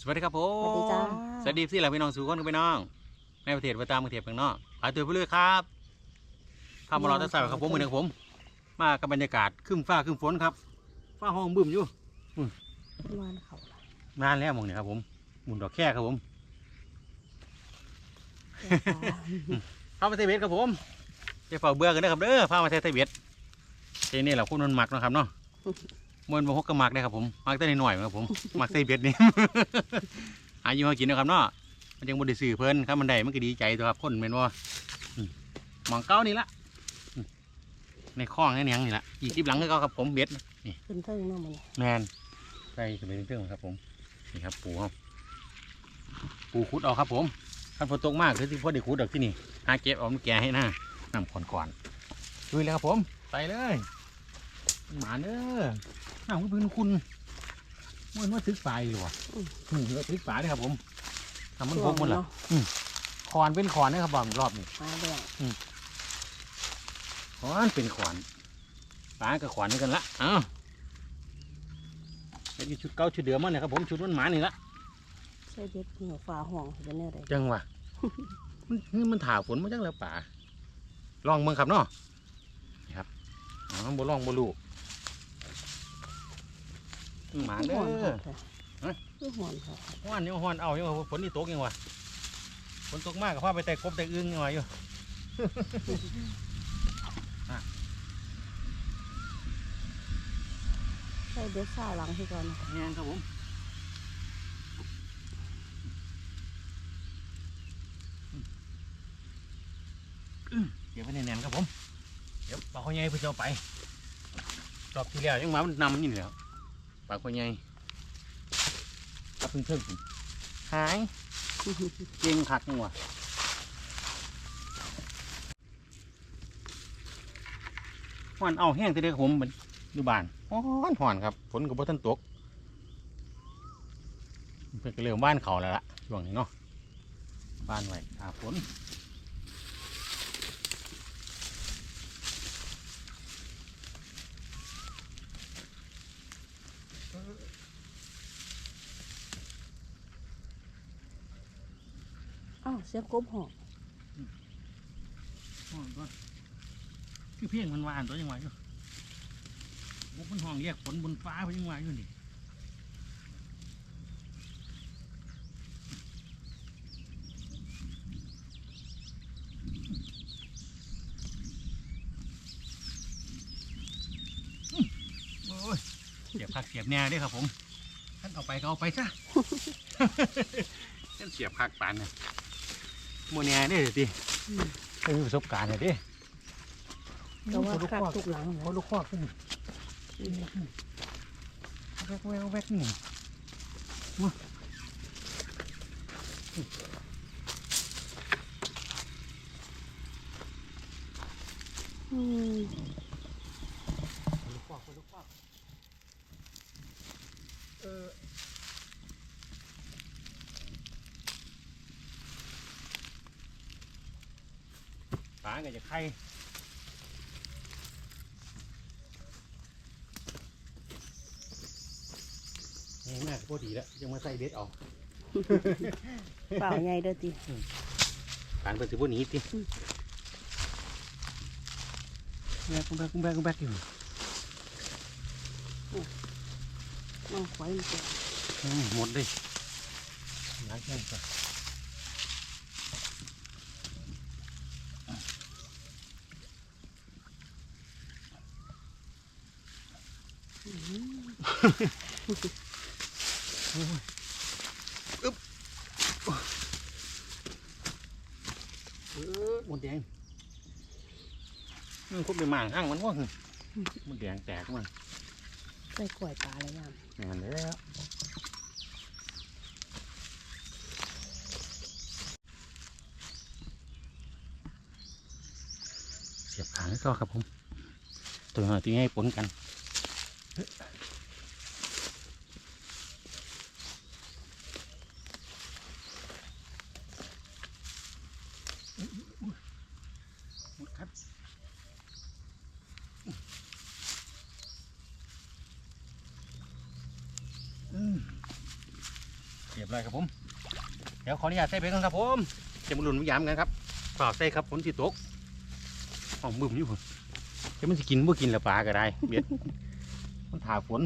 สวัสดีครับผสวัสดีมจ้า สวัสดีพี่หลังพี่น้องสู่คนพี่น้องในประเทศประตามประเทศข้างนอกหายตัวไปเลยครับข้ามมารอตะสายครับผมมือหนึ่งผม มากับบรรยากาศครึ้มฟ้าครึ้มฝนครับ ฟ้าห้องบึ้มอยู่วานเขาล่ะนานแล้วหมองเนี่ยครับผมหมุนดอกแค่ครับผมพามาเทเวศครับผมจะเฝ้าเบื่อกันนะครับเด้อพามาเทเวศเจนี่แหละคุณมันหมักเนาะครับเนาะ มวนบะฮกก็หมักได้ครับผมหมักได้หน่อยๆครับผมหมักเทเวศนี่ หาอยู่หากินนะครับเนาะมันยังบไดิสื่อเพิ่นครับมันได้มันก็ดีใจตัวครับคนเป็นว่าอืมหมองเก้านี่ละอืมในคลองในเนียงนี่ละอีกทิบหลังก็ครับผมเบ็ดนี่ขึ้นเทิงเนาะมันแมนใส่ขึ้นไปเรื่องๆครับผมนี่ครับ ปูครับปูขุดเอาครับผมคันฝนตกมากคือที่พ่อได้ขุดดอกที่นี่หาเก็บเอามาแกะให้หน้านำก่อนๆลุยเลยครับผมใส่เลยหมาเด้อ น้ำก็เป็นคุณมันว่าทึกปลาอยู่ว่ะอืมเราทึกปลาด้วยครับผมทำมันพกมันเหรอเนาะขอนเป็นขอนนะครับบอมรอบนี้มาแดงขอนเป็นขอนปลากับขอนนี่กันละเอ้าเป็นชุดเก่าชุดเดิมมันเนี่ยครับผมชุดมันหมานี่ละใส่เบ็ดเหนียวฟ้าห้องสิเป็นแนวใดจังวะมันมันถ่าฝนมาจังแล้วป่าลองเมืองครับเนาะนี่ครับอ๋อบ่ลองบ่รู้ หมาเด้ฮ้อนอค่ะฮะคือฮ้อนค่ะฮ้อนยังฮ้อนเอายังว่าฝนนี่ตกยังวะฝนตกมากกับพาไปแต่กบแต่อึ้งยังวะอยู่ใส่เบ็ดซ่าหลังคือก่อนแม่นครับผมเก็บไว้ในแนนครับผม เดี๋ยวปลาข้อใหญ่เพื่อจะเอาไปรอบที่แล้วยังมามันนำมันนี่แหล้ว ปลาข้อใหญ่ปลาเพิ่งเพิ่งหายเก่งขัดนี่หว่ะหอนเอาแห้งทีเดียวครับผมมันอยู่บ้านหอนหอนครับฝนกับพ่ทันตกเพิ่งก็เริ่มบ้านเขาแล้วล่ะช่วงนี้เนาะบ้านไว้อาฝน เสียงกบห้องห้องก่อนคือเพียงมันวานตัวยังไงอยู่บุกมันห้องเรียกฝนบนฟ้าไปยังไงอยู่นี่อื้อโอ้ยเสียบผักเสียบแหน่เด้วยครับผมท่านเอาไปก็เอาไปซะท่านเสียบผักปานเนี่ย โมเนียเนี่ยสิอืมไม่มีประสบการณ์เลยดิก็ว่าคักทุกหลังโอ้ลูกคอกขึ้นแวกแวกแวกนี่มาอืม ลูกคอกลูกคอกเออปลา ก็จะไข่นี่แม่ก็พอดีแล้วยังมาใส่เบ็ดเอาเปล่าใหญ่เด้อติการเป็นสิบหนีติแบกแบกแบกแบกอยู่น้องควายมันเจ็บอืมหมดเลยหลายแค่ก่อน อึ๊บเออหมดแดงมันคุบไปหมางห้างมันว่าหึมันแดงแตกมันใส่กล้วยปลาอะไรอย่างงานแล้วเสียบขางก็ครับผม ตัวหน่อยที่ให้ผลกัน หมดครับอืมเสียบ บร้อยครับผม เดี๋ยว ขออนุญาตใส่ไปก่อนครับผมจะมาลุ้นมายามกันครับฝากใส่ครับฝนที่ตกห้องบึ้มอยู่พุ่นจะมันสิกินบ่กินละปลาก็ได้เบ็ดมันถ่าฝน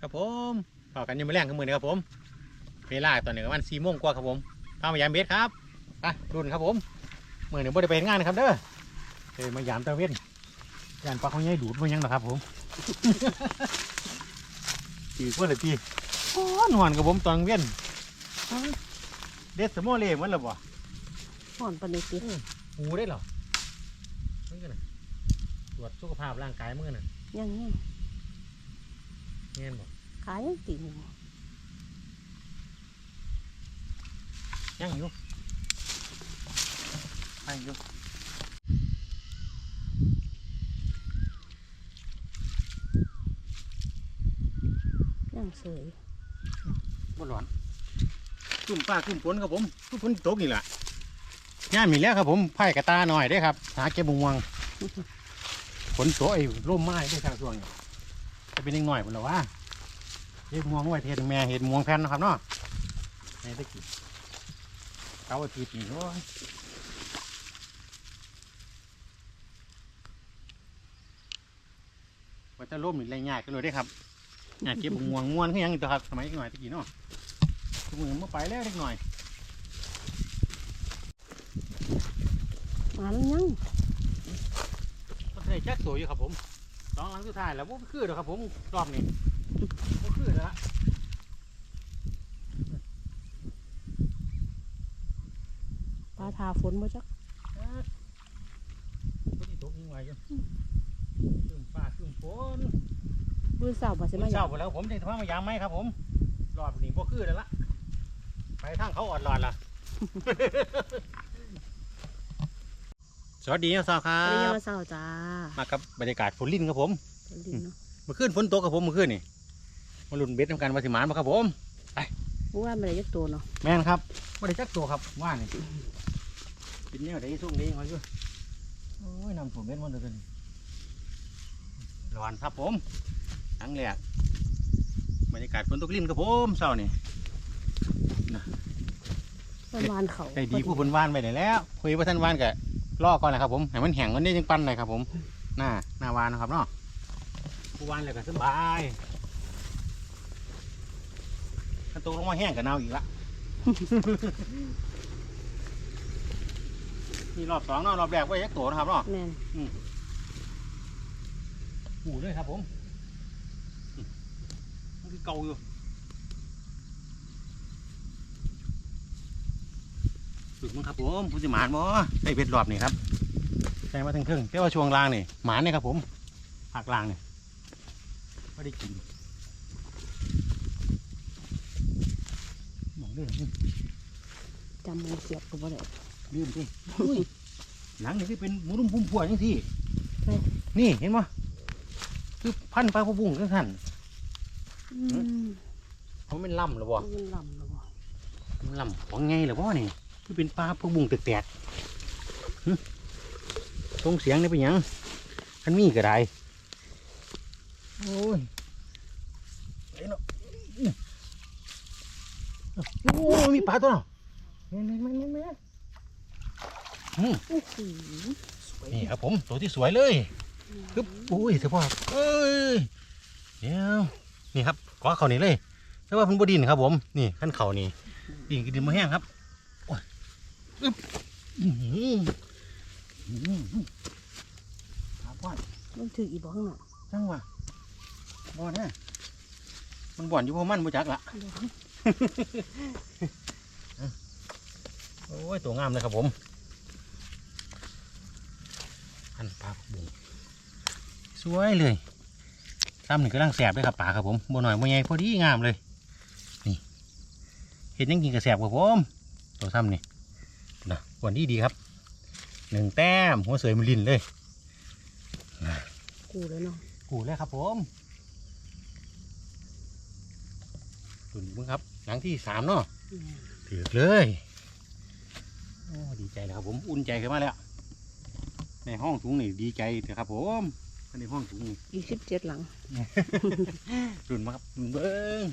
ครับผมฝากกันยังไม่แรงกันมือนะครับผมเวลาตอนนี้ประมาณสี่โมงกว่าครับผมพามายามเบ็ดครับไปรุ่นครับผมมือหนึ่งบ่ได้ไปงานนะครับเด้อเออมายามตะเวนยานปลาเขาใหญ่ดูดมันยังนะครับผม ตีเพื่อนเลยตีฮ้อนหอนกับผมตอนเวียนเด็ดสมอเล่มันหรอบ่ห่อนปานนี้ติหูได้เหรอนี่กันนะตรวจสุขภาพร่างกายมื่อน่ะยังยังเงี้ยบ่ขายยังตีหนึ่งยังอยู่ไปอยู่ ยังเสยบ่ร้อนกลุ่มป้ากลุ่มฝนครับผมกลุ่มฝนตกนี่แหละย่ามมีแล้วครับผมไผ่กระตาหน่อยได้อครับ หาเก็บบุงวังฝนตกไอ้ร่มไม้ได้ทางช่วงนี้จะเป็นยังหน่อยพุ่นหรอวะเห็ดม่วงไว้เห็ดแม่เห็ดม่วงแผ่นเนาะครับเนาะนี่ได้กี่เก้าอาทิตย์นี่โอ้ยว่าจะร่มหรือไรยากกันเลยได้อครับ อยากเก็บบุงม่วงม่วนขึ้นยังอีกตัวครับสมัยหน่อยตะกี้เนาะทุกมือมาไปแล้วเล็กหน่อยมาแล้วยังมันใส่แจ็คสวยอยู่ครับผมสองหลังสุดท้ายแล้วว่าคือเด้อครับผมรอบนี้ว่าคือแล้วปลาทาฝนมาจักก็ที่ตกยิงไว้อยู่ขึ้นฟ้าขึ้นฝน มือเสาบ่ใช่ขึ้ไหมนเช้าไปแล้วผมจะพามายามไหมครับผมรอบนี้บ่คือแล้วละไปทางเขาอ่อนหลอดล่ะ สวัสดีนะสาวครัไปยังบมาเสาจ้ามากับบรรยากาศฝนลิ้นครับผมฝนดินเนาะเมื่อคืนฝนตกครับผมเมื่อคืนนี่มาลุ้นเบ็ดทำการวาสิหมานมาครับผม เมื่อวานมันได้ยักตัวเนาะแม่นครับไม่ได้จักตัวครับว่านี่กินเนี่ยได้สุ่งดีมาอยู่โอ้ยนำผมเม็ดมันเลยกันร้อนครับผม ครั้งแรกบรรยากาศฝนตกลิ้นครับผมเช้านี่ประมาณเขาได้ดีผู้คนว่านไปได้แล้ว คุยว่าท่านว่านกับล่อก่อนนะครับผมให้มันแห้งก่อนนี่ยังปั้นเลยครับผมหน้าหน้าวานนะครับเนาะผู้ว่านเลยก็สบายถ้าตกลงมาแห้งกับเน่าอีกละนี่รอบสองเนาะรอบแรกไว้ยักโตนะครับเนาะแม่นหูเลยครับผมอืมมัน คือเก่าอยู่ฝึกมั้งครับผมผู้สิหมานบ่ได้เบ็ดรอบนี่ครับใส่มาทั้งครึ่งแต่ว่าช่วงล่างนี่หมานนี่ครับผมหักล่างนี่ไม่ได้กินมองเรื่องนี่จำมันเสียบกับบ่ได้ลืมสิอุ้ยหลังนี่ที่เป็นหมูรุ่มพุ่มพวจังที่ไปนี่เห็นมั้คือพันปลาพะบุ้งจังท่านอืม เขาเป็นล่ำหรือบ่มันลำแล้วบ่มันลำของไงหรือบ่นี่คือเป็นปลาพะบุ้งแตกๆหึตรงเสียงนี่เป็นหยังคันมีก็ได้โอ้ยเอ้ยเนาะอื้อโอ้ยมีปลาตัวเนาะแม่นแม่นแม่นแม่นแม่นอืมโอ้โหสวยนี่ครับผมตัวที่สวยเลยปึ๊บอุ้ยเสียพ่อเอ้ยเดี๋ยว นี่ครับขอเขานี่เลยแต่ว่าเพิ่นบ่ดินครับ ผมนี่ขั้นเขานี่ดินคือดินมาแห้งครับโอ้ยอึ๊บอื้อหืออื้อหือหาพ่อนมันถืออีบ่ข้างหน้าจังวะบ่แน่มันบ่อนอยู่เพราะมันบ่จักละโอ้ยตัวงามเลยครับผมอันปลาบุงสวยเลย ซ้ำหนึ่งกำลังแสบเลยครับปลาครับผมบ่หน่อยบ่ใหญ่พอดีงามเลย นี่เห็นยังกินกระแสบครับผมตัวซ้ำนี่นะวันดีดีครับหนึ่งแต้มหัวเสยมันลินเลยกูเลยเนาะกูเลยครับผมตุนมึงครับหลังที่สามเนาะแม่นถือเลยโอ้ดีใจเลยครับผมอุ่นใจขึ้นมาแล้วในห้องถุงนี่ดีใจเถอะครับผม ในอันนี้ห้องถุงนี่ยี่สิบเจ็ดหลังรุ่นมาครับรุ่นเบิ้ง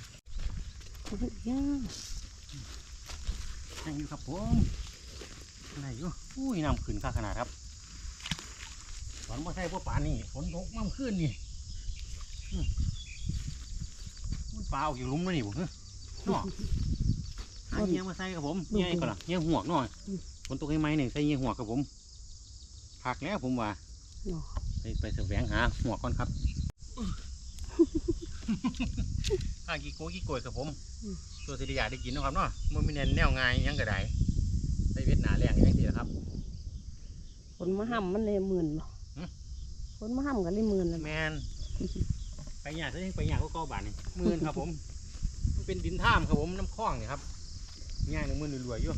ย่างยังอยู่ครับผมอะไรอยู่อุ้ยน้ำขึ้นข้าขนาดครับฝนมาใช่พวกป่านนี่ฝนตกมั่มขึ้นนี่อืมมันปลาออกอยู่หลุมแล้วนี่ผมเนาะหาเงี้ยมาใส่ครับผมเงี้ยก่อนละเงี้ยหัวกหน่อยฝนตกให้ไหมเนี่ยใส่เงี้ยหัวกครับผมผักแล้วผมว่าเนาะ ไปไปแสวงหาหัวก่อนครับข้ากี่โก้กี่โกยครับผม ตัวสิริยาได้กินเนาะครับเนาะมันมีแนวแนวง่ายอิหยังก็ได้ไปเวียดนามแรงอยังทีนะครับฝนมาห้ำมันเลยหมื่นบ่หึฝนมาห้ำกันเลยหมื่นแล้วแมนไปหยาดซะยังไปหยาดก็เก้าบาทนี่หมื่นครับผม มันเป็นดินท่ามครับผมน้ำคลองนี่ครับง่ายหนึ่งมือรวยๆอยู่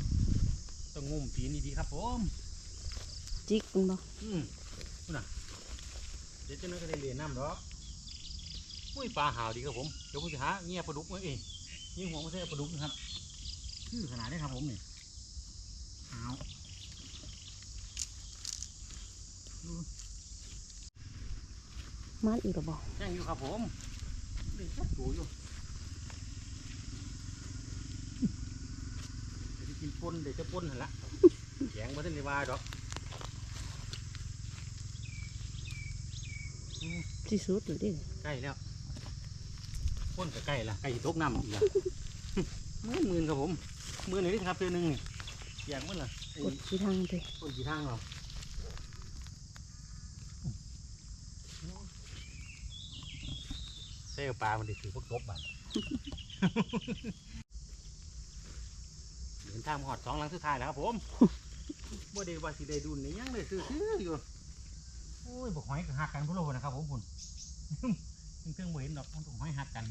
ต้องงุ่มปีนดีๆครับผมจิกมันบ่อืมนู่นน่ะ เดี๋ยวเจ้าน้อยก็ได้เรียนน้ำหรอกอุ้ยปลาหาวดีครับผม เดี๋ยวผมจะหาเงี้ยปลาดุกมาเองเงี้ยหัวมาใส่ปลาดุกนะครับชื่อขนาดนี้ครับผมนี่หาวมันอีกหรอบ่ยังอยู่ครับผมเด็กชัดตัวอยู่เดี๋ยวจะกินปนเดี๋ยวจะปนหันละแข็งมาทันได้ว่าดอก ที่สุดเลยดิใกล้แล้วปนก็ใกล้ละใกล้สิตกน้ำอีกละหมื่นหมื่นครับผมหมื่นหนึ่งนี่ครับเดือนหนึ่งนี่อย่างมันล่ะไอ้กดที่ทางไปคนกี่ทางเหรอใช่ปลา มันได้ถือพวกตบบัตรเดินทางมาหอดสองหลังสุดท้ายแล้วครับผมบ่ได้ว่าสิได้ดุนนี่ยังเลยซื้อๆอยู่โอ้ยบอกหอยก็หักกันพุ่นโลนะครับผมพุ่นเพิ่งๆบ่เห็นดอกมันบอกหอยหักกัน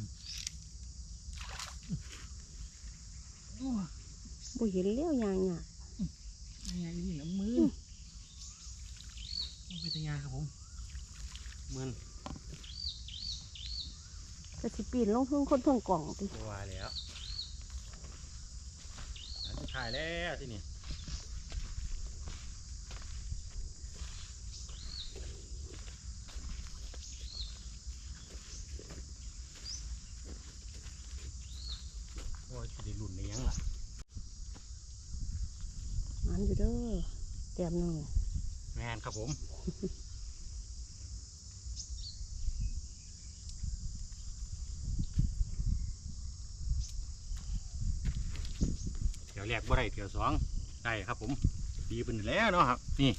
บ่เห็นแล้วยางเนี่ยยังไงนี่ละมือมันเป็นตะยางครับผมเหมือนก็สิปีนลงทุ่งคนเพิ่งกล่องติตัวแล้วหลังสุดท้ายแล้วที่นี่โอ้ยจะได้หลุนในยังล่ะ มันอยู่เด้อแต้มหนึงแมนครับผมเดี๋ยวแรกบ่ได้เดี๋ยวสองได้ครับผม ดีเป็นแล้วเนาะครับ นี่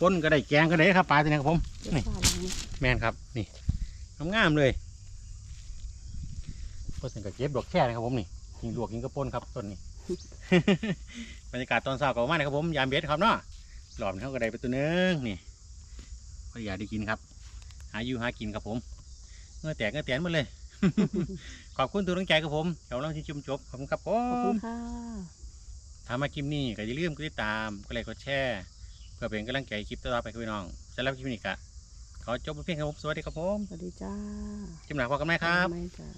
ปนก็ได้แกงก็ได้ครับปลาตัวนี้ครับผมนี่แมนครับนี่งามๆเลยพอสังกับเก็บดอกแค่นะครับผมนี่ยิงลวกยิงกระปนครับต้นนี้ บรรยากาศตอนเช้าก็ประมาณนี้ครับผมยามเบ็ดครับเนาะหลอมเขาก็ได้ไปตัวหนึงนี่พออยากได้กินครับ หาอยู่หากินครับผมเงื่อแตกเงื่อแตนหมดเลย ขอบคุณทุกกำลังใจครับผมเดี๋ยวเราที่ชมจบขอบคุณครับผขอบคุมณค่ะถ้ามาคลิปนี้ก็อย่าลืมกดติดตามกดไลค์กดแชร์เพื่อเป็นกำลังใจคลิปต่อๆไปครับพี่น้องสำหรับคลิปนี้ก็ขอจบเพียงครับผมสวัสดีครับผมสวัสดีจ้าคลิปหน้าพบกันไหมครับไม่จ้า